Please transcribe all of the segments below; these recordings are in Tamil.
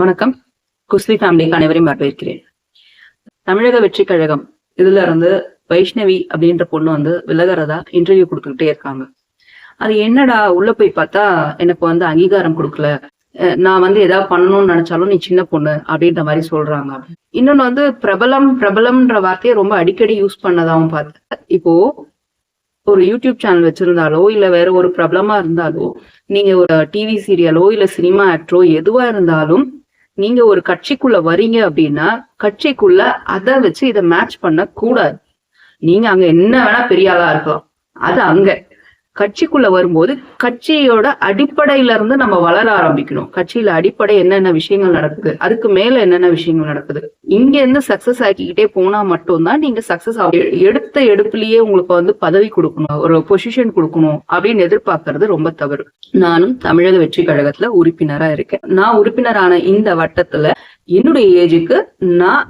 வணக்கம். குஸ்லி ஃபேமிலிக்கு அனைவரையும் வரவேற்கிறேன். தமிழக வெற்றி கழகம் இதுல இருந்து வைஷ்ணவி அப்படின்ற பொண்ணு வந்து விலகிறதா இன்டர்வியூ கொடுத்துக்கிட்டே இருக்காங்க. அது என்னடா உள்ள போய் பார்த்தா எனக்கு வந்து அங்கீகாரம் கொடுக்கல. நான் வந்து ஏதாவது பண்ணணும்னு நினைச்சாலும் நீ சின்ன பொண்ணு அப்படின்ற மாதிரி சொல்றாங்க. இன்னொன்னு வந்து பிரபலம் பிரபலம்ன்ற வார்த்தையை ரொம்ப அடிக்கடி யூஸ் பண்ணதாவும் பார்த்தேன். இப்போ ஒரு யூடியூப் சேனல் வச்சிருந்தாலோ இல்ல வேற ஒரு பிரபலமா இருந்தாலோ நீங்க ஒரு டிவி சீரியலோ இல்ல சினிமா ஆக்டரோ எதுவா இருந்தாலும் நீங்க ஒரு கட்சிக்குள்ள வரீங்க அப்படின்னா கட்சிக்குள்ள அதை வச்சு இதை மேட்ச் பண்ண கூடாது நீங்க அங்க என்ன வேணா பெரிய ஆளா இருக்கலாம். அது அங்க. கட்சிக்குள்ள வரும்போது கட்சியோட அடிப்படையில இருந்து நம்ம வளர ஆரம்பிக்கணும். கட்சியில அடிப்படை என்னென்ன விஷயங்கள் நடக்குது அதுக்கு மேல என்னென்ன விஷயங்கள் நடக்குது. இங்க இருந்து சக்சஸ் ஆக்கிக்கிட்டே போனா மட்டும்தான் நீங்க சக்சஸ் எடுத்த எடுப்புலயே உங்களுக்கு வந்து பதவி கொடுக்கணும் ஒரு பொசிஷன் கொடுக்கணும் அப்படின்னு எதிர்பார்க்கறது ரொம்ப தவறு. நானும் தமிழக வெற்றி கழகத்துல உறுப்பினரா இருக்கேன். நான் உறுப்பினரான இந்த வட்டத்துல என்னுடைய ஏஜுக்கு நான்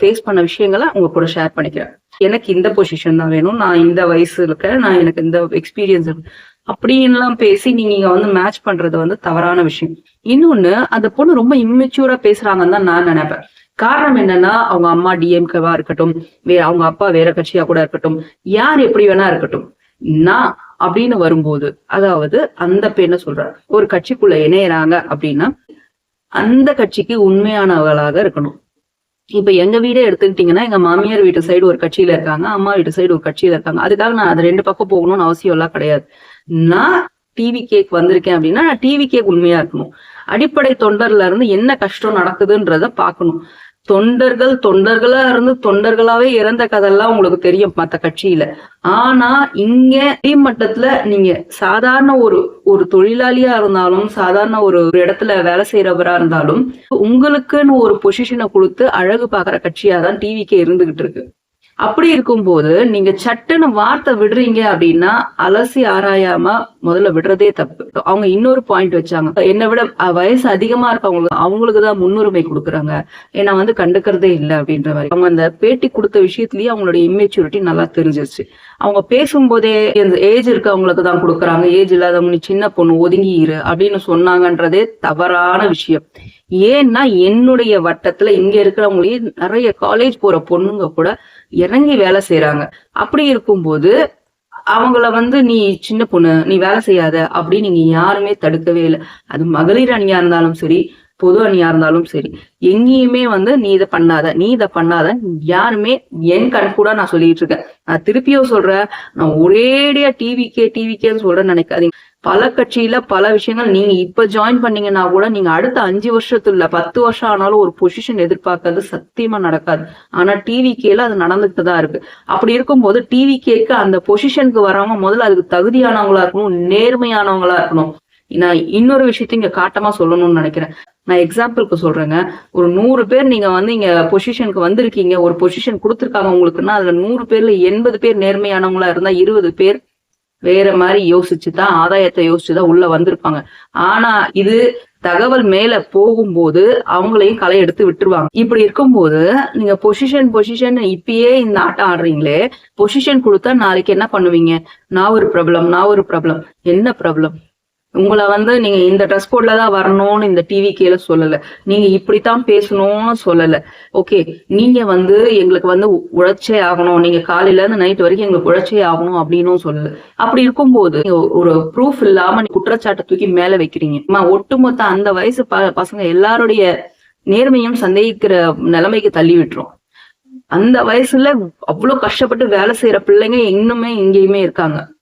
ஃபேஸ் பண்ண விஷயங்களை உங்க கூட ஷேர் பண்ணிக்கிறேன். எனக்கு இந்த பொசிஷன் தான் வேணும். நான் இந்த வயசு இருக்கேன். நான் எனக்கு இந்த எக்ஸ்பீரியன்ஸ் இருக்கு. அப்படின்லாம் பேசி நீங்க வந்து மேட்ச் பண்றது வந்து தவறான விஷயம். இன்னொன்னு அந்த பொண்ணு ரொம்ப இம்மெச்சூரா பேசுறாங்கன்னு தான் நான் நினைப்பேன். காரணம் என்னன்னா அவங்க அம்மா டிஎம்கேவா இருக்கட்டும் அவங்க அப்பா வேற கட்சியா கூட இருக்கட்டும் யார் எப்படி வேணா இருக்கட்டும். நான் அப்படின்னு வரும்போது அதாவது அந்த பெண்ணை சொல்றாரு ஒரு கட்சிக்குள்ள இணையறாங்க அப்படின்னா அந்த கட்சிக்கு உண்மையானவர்களாக இருக்கணும். இப்ப எங்க வீடே எடுத்துக்கிட்டீங்கன்னா எங்க மாமியார் வீட்டு சைடு ஒரு கட்சியில இருக்காங்க அம்மா வீட்டு சைடு ஒரு கட்சியில இருக்காங்க. அதுக்காக நான் அது ரெண்டு பக்கம் போகணும்னு அவசியம் எல்லாம் கிடையாது. நான் டிவி கேக் வந்திருக்கேன் அப்படின்னா நான் டிவி கேக் உண்மையா இருக்கணும். அடிப்படை தொண்டர்ல இருந்து என்ன கஷ்டம் நடக்குதுன்றத பாக்கணும் தொண்டர்கள் தொண்டர்களா இருந்து தொண்டர்களாவே இறந்த கதெல்லாம் உங்களுக்கு தெரியும் மத்த கட்சியில. ஆனா இங்க மட்டத்துல நீங்க சாதாரண ஒரு ஒரு தொழிலாளியா இருந்தாலும் சாதாரண ஒரு ஒரு இடத்துல வேலை செய்யறவரா இருந்தாலும் உங்களுக்குன்னு ஒரு பொசிஷனை கொடுத்து அழகு பாக்குற கட்சியா தான் டிவிக்கே இருந்துகிட்டு இருக்கு. அப்படி இருக்கும்போது நீங்க சட்டுன்னு வார்த்தை விடுறீங்க அப்படின்னா அலசி ஆராயாம முதல்ல விடுறதே தப்பு. அவங்க இன்னொரு பாயிண்ட் வச்சாங்க. என்னை விட வயசு அதிகமா இருக்கவங்களுக்கு அவங்களுக்கு தான் முன்னுரிமை கொடுக்குறாங்க. ஏன்னா வந்து கண்டுக்கிறதே இல்லை அப்படின்ற மாதிரி. அவங்க அந்த பேட்டி கொடுத்த விஷயத்துலயே அவங்களோட இம்மெச்சூரிட்டி நல்லா தெரிஞ்சிருச்சு. அவங்க பேசும்போதே இந்த ஏஜ் இருக்கவங்களுக்கு தான் கொடுக்குறாங்க. ஏஜ் இல்லாதவங்க சின்ன பொண்ணு ஒதுங்கி இரு அப்படின்னு சொன்னாங்கன்றதே தவறான விஷயம். ஏன்னா என்னுடைய வட்டத்துல இங்க இருக்கிறவங்களே நிறைய காலேஜ் போற பொண்ணுங்க கூட இறங்கி வேலை செய்யறாங்க அப்படி இருக்கும்போது அவங்கள வந்து நீ சின்ன பொண்ணு நீ வேலை செய்யாத அப்படின்னு நீங்க யாருமே தடுக்கவே இல்லை. அது மகளிர் அணியா இருந்தாலும் சரி பொது அணியா இருந்தாலும் சரி எங்கேயுமே வந்து நீ இதை பண்ணாத நீ இதை பண்ணாத யாருமே என் கண் கூட நான் சொல்லிட்டு இருக்கேன். நான் திருப்பியும் சொல்றேன் நான் ஒரேடியா டிவிக்கே டிவிக்கேன்னு சொல்றேன்னு நினைக்காதீங்க. பல கட்சியில பல விஷயங்கள் நீங்க இப்ப ஜாயின் பண்ணீங்கன்னா கூட நீங்க அடுத்த அஞ்சு வருஷத்துல பத்து வருஷம் ஆனாலும் ஒரு பொசிஷன் எதிர்பார்க்கறது சத்தியமா நடக்காது. ஆனா டிவி கேல அது நடந்துகிட்டு தான் இருக்கு. அப்படி இருக்கும்போது டிவி கேக்கு அந்த பொசிஷனுக்கு வரவங்க முதல்ல அதுக்கு தகுதியானவங்களா இருக்கணும் நேர்மையானவங்களா இருக்கணும். நான் இன்னொரு விஷயத்தையும் இங்க காட்டமா சொல்லணும்னு நினைக்கிறேன். நான் எக்ஸாம்பிளுக்கு சொல்றேங்க. ஒரு நூறு பேர் நீங்க வந்து இங்க பொசிஷனுக்கு வந்திருக்கீங்க. ஒரு பொசிஷன் கொடுத்துருக்காங்க உங்களுக்குன்னா அதுல நூறு பேர்ல எண்பது பேர் நேர்மையானவங்களா இருந்தா இருபது பேர் வேற மாதிரி யோசிச்சு தான் ஆதாயத்தை யோசிச்சு தான் உள்ள வந்திருப்பாங்க. ஆனா இது தகவல் மேல போகும்போது அவங்களையும் களை எடுத்து விட்டுருவாங்க. இப்படி இருக்கும்போது நீங்க பொசிஷன் பொசிஷன் இப்பயே இந்த ஆட்டம் ஆடுறீங்களே பொசிஷன் கொடுத்தா நாளைக்கு என்ன பண்ணுவீங்க? நான் ஒரு ப்ராப்ளம் நான் ஒரு ப்ராப்ளம் என்ன ப்ராப்ளம் உங்களை வந்து நீங்க இந்த ட்ரெஸ் கோட்ல தான் வரணும்னு இந்த டிவி கேல சொல்லல. நீங்க இப்படித்தான் பேசணும்னு சொல்லல. ஓகே நீங்க வந்து எங்களுக்கு வந்து உழைச்சே ஆகணும். நீங்க காலையில இருந்து நைட் வரைக்கும் எங்களுக்கு உழைச்சே ஆகணும் அப்படின்னும் சொல்லல. அப்படி இருக்கும்போது ஒரு ப்ரூஃப் இல்லாம நீ குற்றச்சாட்டை தூக்கி மேல வைக்கிறீங்க. ஒட்டுமொத்த அந்த வயசு ப- பசங்க எல்லாருடைய நேர்மையும் சந்தேகிக்கிற நிலைமைக்கு தள்ளி விட்டுரும். அந்த வயசுல அவ்வளவு கஷ்டப்பட்டு வேலை செய்யற பிள்ளைங்க இன்னுமே இங்கேயுமே இருக்காங்க.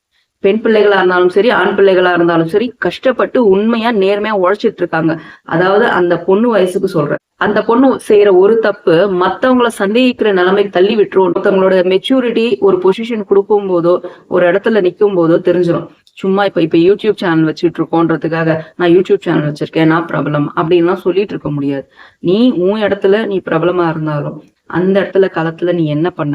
பெண் பிள்ளைகளா இருந்தாலும் சரி ஆண் பிள்ளைகளா இருந்தாலும் சரி கஷ்டப்பட்டு உண்மையா நேர்மையா உழைச்சிட்டு இருக்காங்க. அதாவது அந்த பொண்ணு வயசுக்கு சொல்றேன். அந்த பொண்ணு செய்யற ஒரு தப்பு மத்தவங்கள சந்தேகிக்கிற நிலைமைக்கு தள்ளி விட்டுரும். மத்தவங்களோட மெச்சூரிட்டி ஒரு பொசிஷன் கொடுக்கும் போதோ ஒரு இடத்துல நிக்கும் போதோ தெரிஞ்சிடும் சும்மா இப்ப இப்ப யூடியூப் சேனல் வச்சுட்டு இருக்கோன்றதுக்காக நான் யூடியூப் சேனல் வச்சிருக்கேன் நான் பிரபலம் அப்படின்லாம் சொல்லிட்டு இருக்க முடியாது. நீ உன் இடத்துல நீ பிரபலமா இருந்தாலும் அந்த இடத்துல காலத்துல நீ என்ன பண்ண?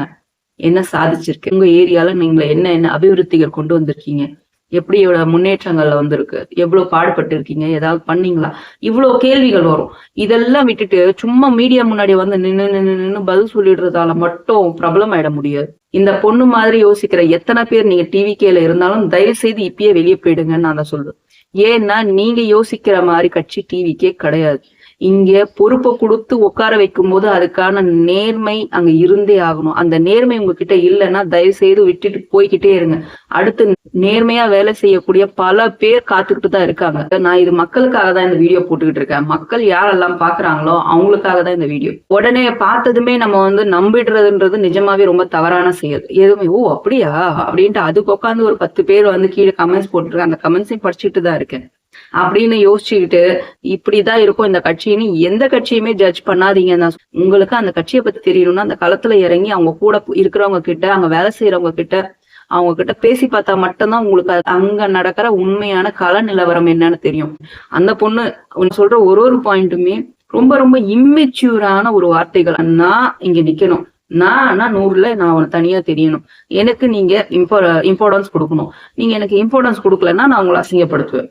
என்ன சாதிச்சிருக்கு? உங்க ஏரியால நீங்க என்ன என்ன அபிவிருத்திகள் கொண்டு வந்திருக்கீங்க? எப்படி இவ்வளவு முன்னேற்றங்கள்ல வந்திருக்கு? எவ்வளவு பாடுபட்டு இருக்கீங்க ஏதாவது பண்ணீங்களா? இவ்வளவு கேள்விகள் வரும். இதெல்லாம் விட்டுட்டு சும்மா மீடியா முன்னாடி வந்து நின்னு நின்னு நின்னு பதில் சொல்லிடுறதால மட்டும் பிரபலம் ஆயிட முடியாது. இந்த பொண்ணு மாதிரி யோசிக்கிற எத்தனை பேர் நீங்க டிவி கேல இருந்தாலும் தயவு செய்து இப்பயே வெளியே போயிடுங்கன்னு நான் தான் சொல்லுவேன் ஏன்னா நீங்க யோசிக்கிற மாதிரி கட்சி டிவிக்கே கிடையாது. இங்க பொறுப்பை கொடுத்து உட்கார வைக்கும் போது அதுக்கான நேர்மை அங்க இருந்தே ஆகணும். அந்த நேர்மை உங்ககிட்ட இல்லைன்னா தயவு செய்து விட்டுட்டு போய்கிட்டே இருங்க. அடுத்து நேர்மையா வேலை செய்யக்கூடிய பல பேர் காத்துக்கிட்டு தான் இருக்காங்க. நான் இது மக்களுக்காக தான் இந்த வீடியோ போட்டுக்கிட்டு இருக்கேன். மக்கள் யாரெல்லாம் பாக்குறாங்களோ அவங்களுக்காக தான் இந்த வீடியோ. உடனே பார்த்ததுமே நம்ம வந்து நம்பிடுறதுன்றது நிஜமாவே ரொம்ப தவறான செயல். எதுவுமே ஓ அப்படியா? அப்படின்ட்டு அதுக்கு உட்காந்து ஒரு பத்து பேர் வந்து கீழே கமெண்ட்ஸ் போட்டுருக்கேன் அந்த கமெண்ட்ஸையும் படிச்சுட்டு தான் இருக்கேன். அப்படின்னு யோசிச்சுக்கிட்டு இப்படிதான் இருக்கும் இந்த கட்சின்னு எந்த கட்சியுமே ஜட்ஜ் பண்ணாதீங்க. தான் உங்களுக்கு அந்த கட்சியை பத்தி தெரியணும்னா அந்த களத்துல இறங்கி அவங்க கூட இருக்கிறவங்க கிட்ட அங்க வேலை செய்யறவங்க கிட்ட அவங்க கிட்ட பேசி பார்த்தா மட்டும்தான் உங்களுக்கு அது- அங்க நடக்கிற உண்மையான கள நிலவரம் என்னன்னு தெரியும். அந்த பொண்ணு உன் சொல்ற ஒரு ஒரு பாயிண்ட்டுமே ரொம்ப ரொம்ப இம்மெச்சூரான ஒரு வார்த்தைகள். அண்ணா இங்க நிக்கணும். நான் ஆனா நூறுல நான் உனக்கு தனியா தெரியணும். எனக்கு நீங்க இம்போ இம்பார்ட்டன்ஸ் கொடுக்கணும். நீங்க எனக்கு இம்பார்ட்டன்ஸ் கொடுக்கலன்னா நான் உங்களை அசிங்கப்படுத்துவேன்.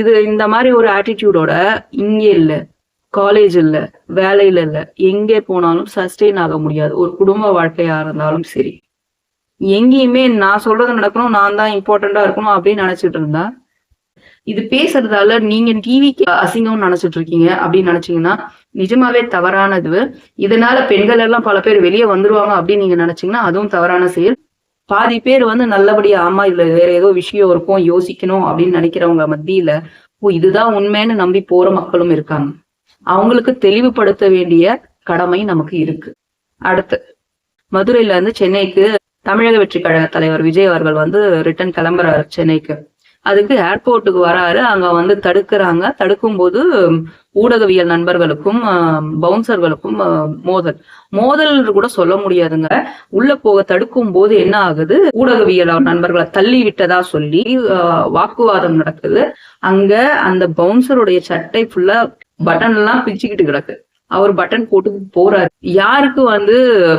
இது இந்த மாதிரி ஒரு ஆட்டிடியூடோட இங்க இல்ல காலேஜ் இல்ல வேலையில இல்ல எங்கே போனாலும் சஸ்டெயின் ஆக முடியாது. ஒரு குடும்ப வாழ்க்கையா இருந்தாலும் சரி. எங்கேயுமே நான் சொல்றது நடக்கணும் நான் தான் இம்பார்ட்டண்டா இருக்கணும் அப்படின்னு நினைச்சிட்டு இருந்தா இது பேசுறதால நீங்க டிவிக்கு அசிங்கம்னு நினைச்சிட்டு இருக்கீங்க அப்படின்னு நினைச்சீங்கன்னா நிஜமாவே தவறானது. இதனால பெண்கள் எல்லாம் பல பேர் வெளியே வந்துருவாங்க அப்படின்னு நீங்க நினைச்சீங்கன்னா அதுவும் தவறான செயல். பாதி பேர் வந்து நல்லபடியா ஆமா இதுல வேற ஏதோ விஷயம் இருக்கும் யோசிக்கணும் அப்படின்னு நினைக்கிறவங்க மத்தியில ஓ இதுதான் உண்மைன்னு நம்பி போற மக்களும் இருக்காங்க. அவங்களுக்கு தெளிவுபடுத்த வேண்டிய கடமை நமக்கு இருக்கு. அடுத்து மதுரையில இருந்து சென்னைக்கு தமிழக வெற்றி கழக தலைவர் விஜய் அவர்கள் வந்து ரிட்டர்ன் கிளம்புறாரு சென்னைக்கு. அதுக்கு ஏர்போர்ட்டுக்கு வராரு. அங்க வந்து தடுக்கிறாங்க. தடுக்கும் போது ஊடகவியல் நண்பர்களுக்கும் பவுன்சர்களுக்கும் மோதல். மோதல் கூட சொல்ல முடியாதுங்க. உள்ள போக தடுக்கும் போது என்ன ஆகுது? ஊடகவியல் நண்பர்களை தள்ளி விட்டதா சொல்லி வாக்குவாதம் நடக்குது. அங்க அந்த பவுன்சருடைய சட்டை ஃபுல்லா பட்டன் எல்லாம் பிச்சுக்கிட்டு கிடக்கு. அவர் பட்டன் போட்டு போறாரு. யாருக்கு வந்து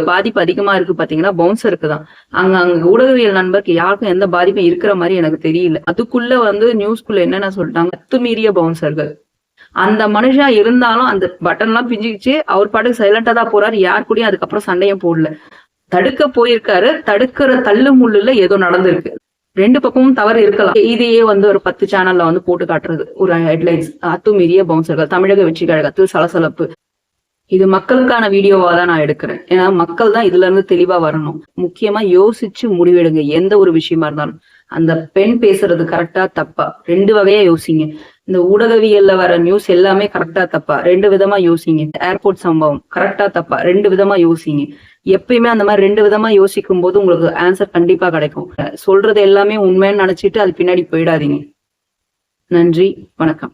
பாதிப்பு அதிகமா இருக்கு பாத்தீங்கன்னா பவுன்சருக்கு தான். அங்க அங்க ஊடகவியல் நண்பருக்கு யாருக்கும் எந்த பாதிப்பும் இருக்கிற மாதிரி எனக்கு தெரியல. அதுக்குள்ள வந்து நியூஸ்குள்ள என்னென்ன சொல்லிட்டாங்க? அத்துமீறிய பவுன்சர்கள் அந்த மனுஷா இருந்தாலும் அந்த பட்டன் எல்லாம் பிஞ்சிக்கிச்சு. அவர் பாட்டுக்கு சைலண்டா தான் போறாரு. யார் கூடயும் அதுக்கப்புறம் சண்டையும் போடல. தடுக்க போயிருக்காரு. தடுக்கிற தள்ளு முள்ளுல ஏதோ நடந்திருக்கு. ரெண்டு பக்கமும் தவறு இருக்கலாம். இதையே வந்து ஒரு பத்து சேனல்ல வந்து போட்டு காட்டுறது. ஒரு ஹெட்லைன்ஸ் அத்துமீறிய பவுன்சர்கள் தமிழக வெற்றி கழகத்தில் சலசலப்பு. இது மக்களுக்கான வீடியோவா தான் நான் எடுக்கிறேன். ஏன்னா மக்கள் தான் இதுல இருந்து தெளிவா வரணும். முக்கியமா யோசிச்சு முடிவெடுங்க. எந்த ஒரு விஷயமா இருந்தாலும். அந்த பெண் பேசுறது கரெக்டா தப்பா? ரெண்டு வகையா யோசிங்க. இந்த ஊடகவியல்ல வர நியூஸ் எல்லாமே கரெக்டா தப்பா? ரெண்டு விதமா யோசிங்க. ஏர்போர்ட் சம்பவம் கரெக்டா தப்பா? ரெண்டு விதமா யோசிங்க. எப்பயுமே அந்த மாதிரி ரெண்டு விதமா யோசிக்கும் போது உங்களுக்கு ஆன்சர் கண்டிப்பா கிடைக்கும். சொல்றது எல்லாமே உண்மைன்னு நினைச்சிட்டு அது பின்னாடி போயிடாதீங்க. நன்றி. வணக்கம்.